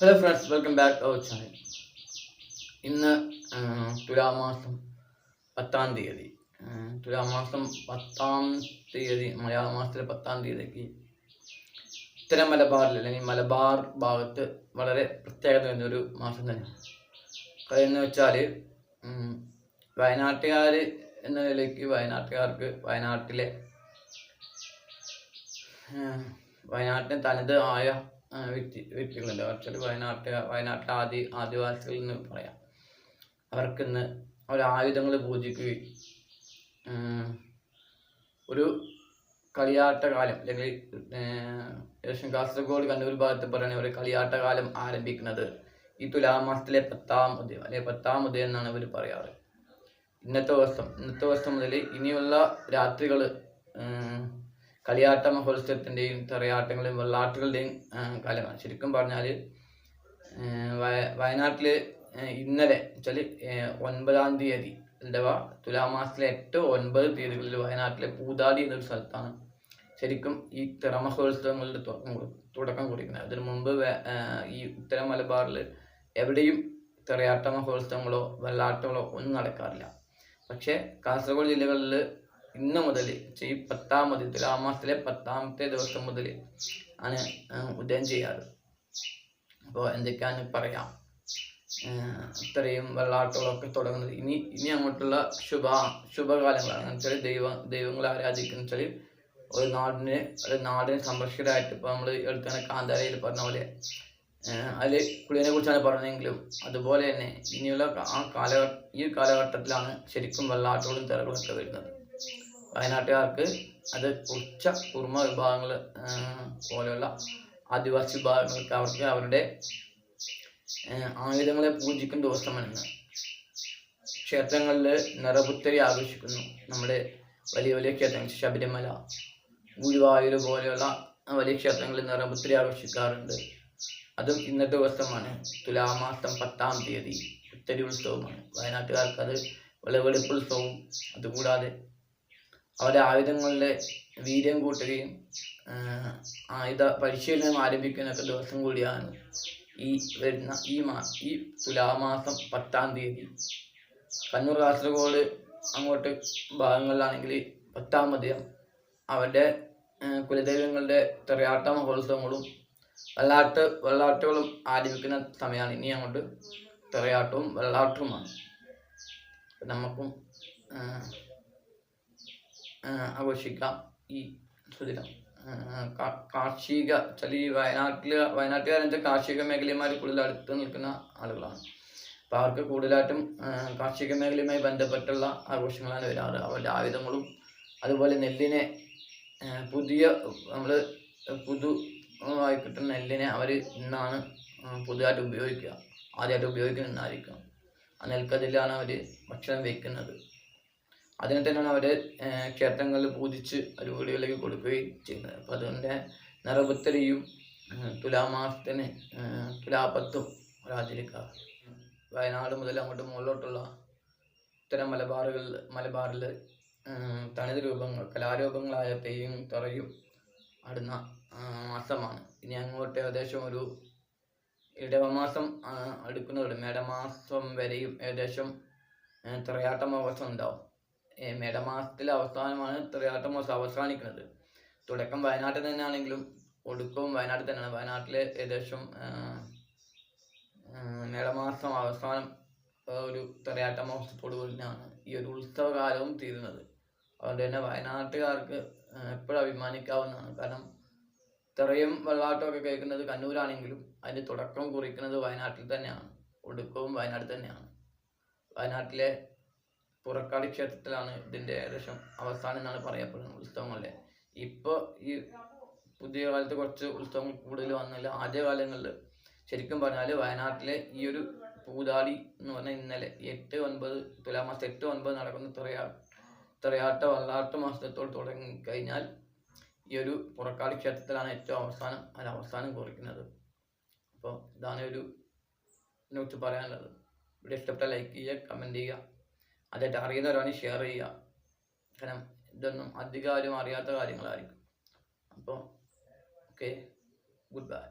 Hello friends welcome back to our channel ഇന്ന് തുലാമാസം പത്താം തീയതി. തുലാമാസം പത്താം തീയതി മലയാള മാസത്തിലെ പത്താം തീയതിക്ക് ഉത്തര മലബാറിൽ അല്ലെങ്കിൽ മലബാർ ഭാഗത്ത് വളരെ പ്രത്യേകത വരുന്ന ഒരു മാസം തന്നെയാണ്. അതെന്ന് വെച്ചാൽ വയനാട്ടുകാർ എന്ന നിലയ്ക്ക് വയനാട്ടുകാർക്ക് വയനാട്ടിലെ വയനാട്ടിന് തനത് ആയ വ്യക്തി വ്യക്തികളുണ്ട് ആക്ച്വലി വയനാട്ട് വയനാട്ടിലെ ആദി ആദിവാസികൾ എന്ന് പറയാം. അവർക്കിന്ന് അവർ ആയുധങ്ങൾ പൂജിക്കുകയും ഒരു കളിയാട്ട കാലം അല്ലെങ്കിൽ ഏകദേശം കാസർഗോഡ് കണ്ണൂർ ഭാഗത്ത് പറയുന്ന ഒരു കളിയാട്ട കാലം ആരംഭിക്കുന്നത് ഈ തുലാമാസത്തിലെ പത്താം ഉദയം അല്ലെങ്കിൽ പത്താം ഉദയം എന്നാണ് ഇവർ പറയാറ്. ഇന്നത്തെ ദിവസം ഇന്നത്തെ ദിവസം മുതൽ ഇനിയുള്ള രാത്രികൾ കളിയാട്ട മഹോത്സവത്തിന്റെയും തെറയാട്ടങ്ങളുടെയും വെള്ളാട്ടുകളുടെയും കാലമാണ്. ശരിക്കും പറഞ്ഞാൽ വയനാട്ടിൽ ഇന്നലെ വെച്ചാൽ ഒൻപതാം തീയതി അഥവാ തുലാമാസത്തിലെ എട്ട് ഒൻപത് തീയതികളിൽ വയനാട്ടിലെ പൂതാടി എന്നൊരു സ്ഥലത്താണ് ശരിക്കും ഈ തിറ മഹോത്സവങ്ങളുടെ തുടക്കം കുറി- തുടക്കം കുറിക്കുന്നത്. അതിനു മുമ്പ് ഈ ഉത്തര മലബാറിൽ എവിടെയും തിറയാട്ട മഹോത്സവങ്ങളോ വെള്ളാട്ടങ്ങളോ ഒന്നും നടക്കാറില്ല. പക്ഷേ കാസർഗോഡ് ജില്ലകളിൽ ഇന്ന് മുതൽ ഈ പത്താമത് തുലാമാസത്തിലെ പത്താമത്തെ ദിവസം മുതൽ ആണ് ഉദയം ചെയ്യാറ്. അപ്പോൾ എന്തൊക്കെയാണ് പറയാം. ഇത്രയും വെള്ളാട്ടങ്ങളൊക്കെ തുടങ്ങുന്നത്. ഇനി ഇനി അങ്ങോട്ടുള്ള ശുഭ ശുഭകാലങ്ങളാണ്. എന്ന് വെച്ചാൽ ദൈവ ദൈവങ്ങളെ ആരാധിക്കുന്ന വെച്ചാൽ ഒരു നാടിന് ഒരു നാടിന് സംരക്ഷകരായിട്ട് ഇപ്പോൾ നമ്മൾ എടുത്തുന്ന കാന്താരയിൽ പറഞ്ഞ പോലെ അതിൽ കുളിയെ കുറിച്ചാണ് പറഞ്ഞതെങ്കിലും അതുപോലെ തന്നെ ഇനിയുള്ള ആ കാലഘട്ട ഈ കാലഘട്ടത്തിലാണ് ശരിക്കും വെള്ളാട്ടങ്ങളും തിരകളൊക്കെ വരുന്നത്. വയനാട്ടുകാർക്ക് അത് ഉച്ച കുർമ വിഭാഗങ്ങൾ പോലെയുള്ള ആദിവാസി വിഭാഗങ്ങൾക്ക് അവർക്ക് അവരുടെ ആയുധങ്ങളെ പൂജിക്കുന്ന ദിവസമാണ് ക്ഷേത്രങ്ങളിൽ നിറപുത്തരി ആഘോഷിക്കുന്നു. നമ്മുടെ വലിയ വലിയ ക്ഷേത്രങ്ങൾ ശബരിമല ഗുരുവായൂർ പോലെയുള്ള വലിയ ക്ഷേത്രങ്ങളിൽ നിറപുത്തരി ആഘോഷിക്കാറുണ്ട്. അതും ഇന്നത്തെ ദിവസമാണ്. തുലാമാസം പത്താം തീയതി ഉത്തരി ഉത്സവമാണ്. വയനാട്ടുകാർക്ക് അത് വിളവെടുപ്പ് ഉത്സവവും അതുകൂടാതെ അവരുടെ ആയുധങ്ങളുടെ വീര്യം കൂട്ടുകയും ആയുധ പരിശീലനം ആരംഭിക്കുന്നൊക്കെ ദിവസം കൂടിയാണ് ഈ വരുന്ന ഈ മാ ഈ തുലാമാസം പത്താം തീയതി. കണ്ണൂർ കാസർഗോഡ് അങ്ങോട്ട് ഭാഗങ്ങളിലാണെങ്കിൽ പത്താം മതിയം അവരുടെ കുലദൈവങ്ങളുടെ തെറിയാട്ട മഹോത്സവങ്ങളും വെള്ളാട്ട് വെള്ളാട്ടുകളും ആരംഭിക്കുന്ന സമയമാണ്. ഇനി അങ്ങോട്ട് തെറിയാട്ടവും വെള്ളാട്ടവുമാണ് നമുക്കും ആഘോഷിക്കാം. ഈ സുദിനം. കാർഷിക വെച്ചാൽ ഈ വയനാട്ടിൽ വയനാട്ടുകാരെന്ന് വെച്ചാൽ കാർഷിക മേഖലയുമായി കൂടുതൽ അടുത്ത് നിൽക്കുന്ന ആളുകളാണ്. അപ്പോൾ അവർക്ക് കൂടുതലായിട്ടും കാർഷിക മേഖലയുമായി ബന്ധപ്പെട്ടുള്ള ആഘോഷങ്ങളാണ് വരാറ്. അവരുടെ ആയുധങ്ങളും അതുപോലെ നെല്ലിനെ പുതിയ നമ്മൾ പുതു ആയി കിട്ടുന്ന നെല്ലിനെ അവർ ഇന്നാണ് പുതുതായിട്ട് ഉപയോഗിക്കുക. ആദ്യമായിട്ട് ഉപയോഗിക്കുന്ന ഇന്നായിരിക്കും. ആ നെൽക്കതിലാണ് അവർ ഭക്ഷണം വയ്ക്കുന്നത്. അതിനെ തന്നെയാണ് അവർ ക്ഷേത്രങ്ങളിൽ പൂജിച്ച് ഒരു വീടുകളിലേക്ക് കൊടുക്കുകയും ചെയ്യുന്നത്. അപ്പോൾ അതുകൊണ്ട് നിറപുത്തരിയും തുലാമാസത്തിന് തുലാപത്തും ആചരിക്കുക വയനാട് മുതൽ അങ്ങോട്ട് മുകളിലോട്ടുള്ള ഇത്തരം മലബാറുകളിൽ മലബാറിൽ തനത് രൂപങ്ങൾ കലാരൂപങ്ങളായ തെയ്യും തുറയും അടുന്ന ഏഹ് മാസമാണ്. ഇനി അങ്ങോട്ട് ഏകദേശം ഒരു ഇടവമാസം ഏഹ് അടുക്കുന്നതോടെ മേടമാസം വരെയും ഏകദേശം തിറയാട്ട മഹോത്സവം ഉണ്ടാവും. മേടമാസത്തിലെ അവസാനമാണ് തിറയാട്ട മാസം അവസാനിക്കുന്നത്. തുടക്കം വയനാട്ടിൽ തന്നെയാണെങ്കിലും ഒടുക്കവും വയനാട്ടിൽ തന്നെയാണ്. വയനാട്ടിലെ ഏകദേശം മേടമാസം അവസാനം ഒരു തിറയാട്ട മഹോത്സവത്തോടു കൂടിയാണ് ഈ ഒരു ഉത്സവകാലവും തീരുന്നത്. അതുകൊണ്ട് തന്നെ വയനാട്ടുകാർക്ക് എപ്പോഴും അഭിമാനിക്കാവുന്നതാണ്. കാരണം തിറയും വെള്ളാട്ടമൊക്കെ കേൾക്കുന്നത് കണ്ണൂരാണെങ്കിലും അതിന്റെ തുടക്കം കുറിക്കുന്നത് വയനാട്ടിൽ തന്നെയാണ്. ഒടുക്കവും വയനാട്ടിൽ തന്നെയാണ്. വയനാട്ടിലെ പുറക്കാട് ക്ഷേത്രത്തിലാണ് ഇതിന്റെ ഏകദേശം അവസാനം എന്നാണ് പറയപ്പെടുന്നത് ഉത്സവങ്ങളിലെ. ഇപ്പോൾ ഈ പുതിയ കാലത്ത് കുറച്ച് ഉത്സവങ്ങൾ കൂടുതൽ വന്നില്ല ആദ്യ കാലങ്ങളിൽ ശരിക്കും പറഞ്ഞാൽ വയനാട്ടിലെ ഈ ഒരു പൂതാടി എന്ന് പറഞ്ഞാൽ ഇന്നലെ എട്ട് ഒൻപത് തുലാമാസം എട്ട് ഒൻപത് നടക്കുന്ന തിറയാ തിറയാട്ട വള്ളാട്ട മാസത്തോട് തുടങ്ങി കഴിഞ്ഞാൽ ഈ ഒരു പുറക്കാട് ക്ഷേത്രത്തിലാണ് ഏറ്റവും അവസാനം അതിന് അവസാനം കുറിക്കുന്നത്. അപ്പോൾ ഇതാണ് ഒരു ഇതിനെക്കുറിച്ച് പറയാനുള്ളത്. വീഡിയോ ഇഷ്ടപ്പെട്ട ലൈക്ക് ചെയ്യുക കമന്റ് ചെയ്യുക. അതായിട്ട് അറിയുന്നവരാണ് ഷെയർ ചെയ്യുക. കാരണം ഇതൊന്നും അധികം ആരും അറിയാത്ത കാര്യങ്ങളായിരിക്കും. അപ്പോൾ ഓക്കെ ഗുഡ് ബൈ